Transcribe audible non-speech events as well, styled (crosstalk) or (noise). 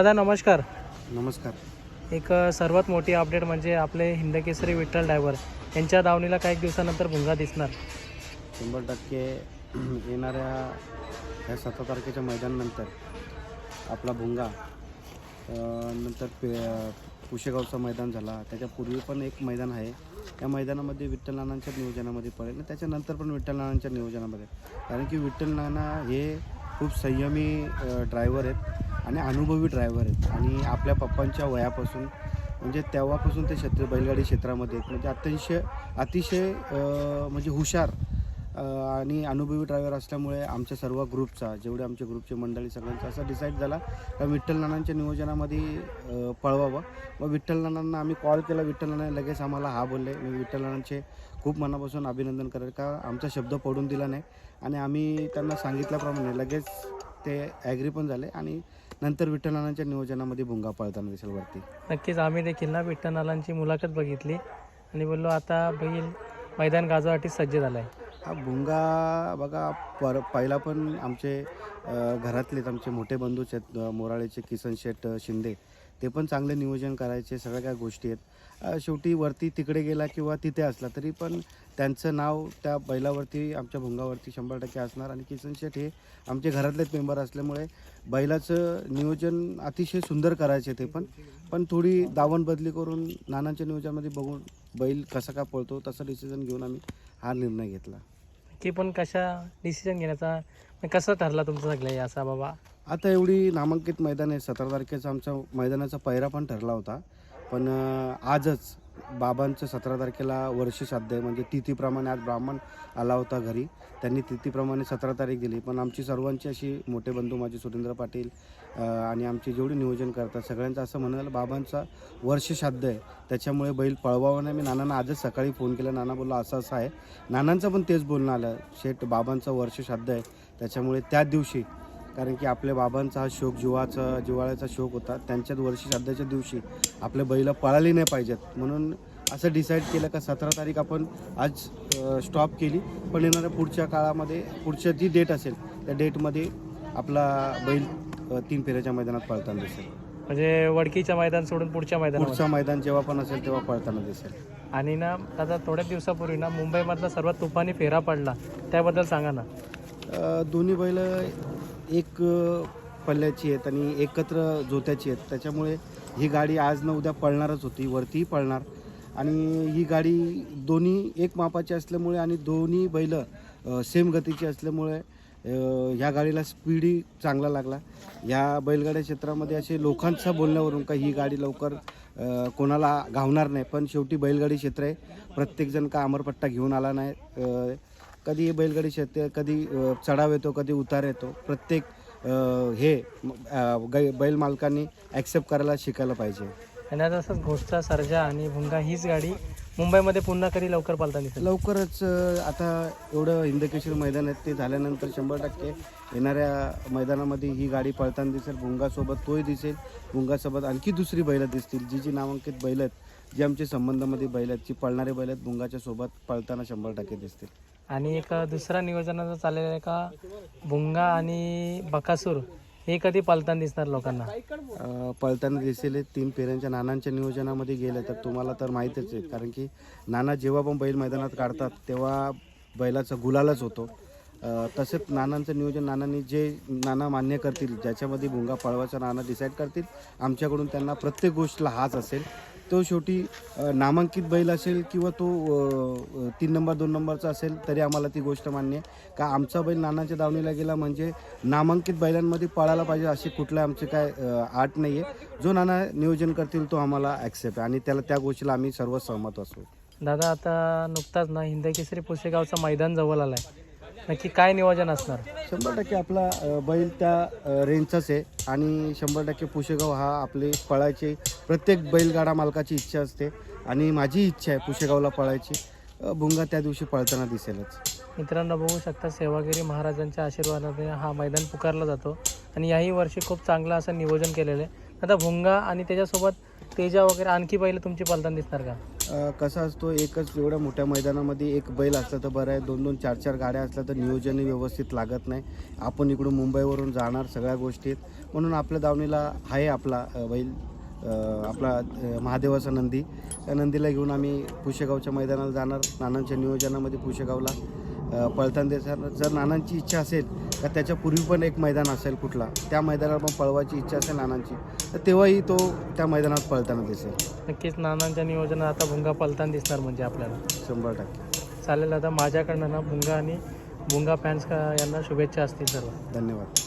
दादा नमस्कार. नमस्कार. एक सर्वात मोठी अपडेट म्हणजे आपले हिंदकेसरी विठ्ठल ड्रायव्हर. यांच्या दावणीला काही दिवसानंतर भुंगा दिसणार. शंभर टक्के (clears throat) येणाऱ्या ह्या सतरा तारखेच्या मैदानानंतर आपला भुंगा अं, नंतर पे कुशेगावचं मैदान झाला. त्याच्यापूर्वी पण एक मैदान आहे. त्या मैदानामध्ये विठ्ठल नानांच्या नियोजनामध्ये पडेल आणि त्याच्यानंतर पण विठ्ठल नानांच्या नियोजनामध्ये. कारण की विठ्ठल नाना हे खूप संयमी ड्रायव्हर आहेत. आणि अनुभवी ड्रायव्हर आहेत. आणि आपल्या पप्पांच्या वयापासून म्हणजे तेव्हापासून ते क्षेत्र बैलगाडी क्षेत्रामध्ये आहेत. म्हणजे अतिशय अतिशय म्हणजे हुशार आणि अनुभवी ड्रायव्हर असल्यामुळे आमच्या सर्व ग्रुपचा जेवढे आमच्या ग्रुपचे मंडळी सगळ्यांचा असा डिसाईड झाला का विठ्ठल नानांच्या नियोजनामध्ये पळवावं. मग विठ्ठल नानांना आम्ही कॉल केला. विठ्ठल नाना लगेच आम्हाला हा बोलले. मी विठ्ठल नानांचे खूप मनापासून अभिनंदन करेल. का आमचा शब्द पडून दिला नाही. आणि आम्ही त्यांना सांगितल्याप्रमाणे लगेच ते ॲग्री पण झाले आणि नंतर विठ्ठलनानांच्या नियोजनामध्ये भुंगा पळताना दिसेल वरती. नक्कीच आम्ही देखील ना विठ्ठलनालांची मुलाखत बघितली. आणि बोललो आता बैल मैदान गाजवासाठी सज्ज झाला आहे हा भुंगा बघा पर पहिला पण आमचे घरातलेच आमचे मोठे बंधूच आहेत मोराळेचे किसन शेट शिंदे. ते पण चांगले नियोजन करायचे सगळ्या काय गोष्टी आहेत. शेवटी वरती तिकडे गेला किंवा तिथे असला तरी पण त्यांचं नाव त्या बैलावरती आमच्या भुंगावरती शंभर टक्के असणार. आणि किसन शेट हे आमचे घरातलेच मेंबर असल्यामुळे बैलाचं नियोजन अतिशय सुंदर करायचे ते पण. पण थोडी दावण बदली करून नानांच्या नियोजनामध्ये बघून बैल कसा का पळतो तसं डिसिजन घेऊन आम्ही हा निर्णय घेतला. की पण कशा डिसिजन घेण्याचा कसं ठरला तुमचं सगळं हे असा बाबा? आता एवढी नामांकित मैदान आहे सतरा तारखेचा आमचा मैदानाचा पहिरा पण ठरला होता. पण आजच बाबांचं सतरा तारखेला वर्ष साध्य आहे. म्हणजे तिथीप्रमाणे आज ब्राह्मण आला होता घरी. त्यांनी तिथीप्रमाणे सतरा तारीख दिली. पण आमची सर्वांची अशी मोठे बंधू माझे सुरेंद्र पाटील आणि आमचे जेवढी नियोजन करतात सगळ्यांचं असं म्हणाल बाबांचा वर्ष साध्य आहे. त्याच्यामुळे बैल पळवावा नाही. मी नानांना आजच सकाळी फोन केला. नाना बोलला असं असं आहे. नानांचं पण तेच बोलणं आलं. शेठ बाबांचं वर्ष साध्य आहे. त्याच्यामुळे त्या दिवशी कारण की आपल्या बाबांचा हा शोक जीवाचा जिवाळ्याचा शोक होता. त्यांच्याच वर्षी श्राद्धाच्या दिवशी आपल्या बैला पळाली नाही पाहिजेत. म्हणून असं डिसाईड केलं का सतरा तारीख आपण आज स्टॉप केली. पण येणाऱ्या पुढच्या काळामध्ये पुढच्या जी डेट असेल त्या डेटमध्ये आपला बैल तीन फेऱ्याच्या मैदानात पळताना दिसेल. म्हणजे वडकीच्या मैदान सोडून पुढच्या मैदानावर. पुढचं मैदान जेव्हा पण असेल तेव्हा पळताना दिसेल. आणि ना दादा थोड्याच दिवसापूर्वी ना मुंबईमधला सर्वात तुफानी फेरा पडला. त्याबद्दल सांगा ना. दोन्ही बैल एक पल्ल्याची आहेत आणि एकत्र जोत्याची आहेत. त्याच्यामुळे ही गाडी आज न उद्या पळणारच होती वरतीही पळणार. आणि ही गाडी दोन्ही एक मापाची असल्यामुळे आणि दोन्ही बैल सेम गतीची असल्यामुळे ह्या गाडीला स्पीडही चांगला लागला. ह्या बैलगाड्या क्षेत्रामध्ये असे लोकांचा बोलण्यावरून का ही गाडी लवकर कोणाला घावणार नाही. पण शेवटी बैलगाडी क्षेत्र आहे. प्रत्येकजण का अमरपट्टा घेऊन आला नाही? कधी बैलगाडी क्षेत्र कधी चढाव येतो कधी उतार येतो प्रत्येक हे बैल मालकांनी ॲक्सेप्ट करायला शिकायला पाहिजे. आणि आता असंच घोटचा सर्जा आणि भुंगा हीच गाडी मुंबईमध्ये पुन्हा कधी लवकर पालता दिसेल? लवकरच आता एवढं हिंदकेश्वर मैदान आहे ते झाल्यानंतर शंभर टक्के येणाऱ्या मैदानामध्ये ही गाडी पळताना दिसेल. भुंगासोबत तोही दिसेल. भुंगासोबत आणखी दुसरी बैलं दिसतील. जी जी नामांकित बैल आहेत जी आमच्या संबंधामध्ये बैल आहेत जी पळणारे बैल आहेत भुंगाच्या सोबत पळताना शंभर टक्के दिसतील. आणि एक दुसरा नियोजनाचा चाललेला आहे का भुंगा आणि बकासूर हे कधी पालताना दिसणार लोकांना? अ, पळताना दिसेल तीन फेऱ्यांच्या नानांच्या नियोजनामध्ये गेले तर तुम्हाला तर माहीतच आहे कारण की नाना जेव्हा पण बैल मैदानात काढतात तेव्हा बैलाचा गुलालच होतो. अ, तसेच नानांचं नियोजन नानांनी जे नाना मान्य करतील ज्याच्यामध्ये भुंगा पळवायचा नाना डिसाईड करतील आमच्याकडून त्यांना प्रत्येक गोष्टला हाच असेल. तो शेवटी नामांकित बैल असेल किंवा तो तीन नंबर दोन नंबरचा असेल तरी आम्हाला ती गोष्ट मान्य आहे. का आमचा बैल नानाच्या दावणीला गेला म्हणजे नामांकित बैलांमध्ये पळायला पाहिजे अशी कुठलं आमचे काय आठ आट नाही आहे जो नाना नियोजन करतील तो आम्हाला ॲक्सेप्ट आहे. आणि त्याला त्या गोष्टीला आम्ही सर्व सहमत असू. दादा आता नुकताच ना हिंदकेसरी पुसेगावचं मैदान जवळ आलं आहे नक्की काय नियोजन असणार? शंभर टक्के आपला अ, बैल त्या अ, रेंजचाच आहे. आणि शंभर टक्के पुशेगाव हा आपले पळायचे प्रत्येक बैलगाडा मालकाची इच्छा असते. आणि माझी इच्छा आहे पुशेगावला पळायची. अ, भुंगा त्या दिवशी पळताना दिसेलच. मित्रांनो बघू शकता सेवागिरी महाराजांच्या आशीर्वादाने हा मैदान पुकारला जातो. आणि याही वर्षी खूप चांगलं असं नियोजन केलेलं आहे. आता भुंगा आणि त्याच्यासोबत तेजा वगैरे आणखी पहिले तुमची पालताना दिसणार का? कसा असतो? एकच एवढ्या मोठ्या मैदानामध्ये एक बैल असला तर बरं आहे. दोन दोन चार चार गाड्या असल्या तर नियोजनही व्यवस्थित लागत नाही. आपण इकडून मुंबईवरून जाणार सगळ्या गोष्टीत म्हणून आपल्या दावणीला आहे आपला बैल आपला महादेवाचा नंदी. त्या नंदीला घेऊन आम्ही पुशेगावच्या मैदानाला जाणार. नानांच्या नियोजनामध्ये पुशेगावला. पळताना जर नानांची इच्छा असेल का त्याच्या पूर्वी पण एक मैदान असेल कुठला त्या मैदानाला पण पळवायची इच्छा असेल नानांची तर तेव्हाही तो त्या मैदानात पळताना दिसेल. नक्कीच नानांच्या नियोजनात आता भुंगा पलताना दिसणार म्हणजे आपल्याला. शंभर टक्के. चालेल आता माझ्याकडनं ना भुंगा आणि भुंगा फॅन्स का यांना शुभेच्छा असतील सर्व. धन्यवाद.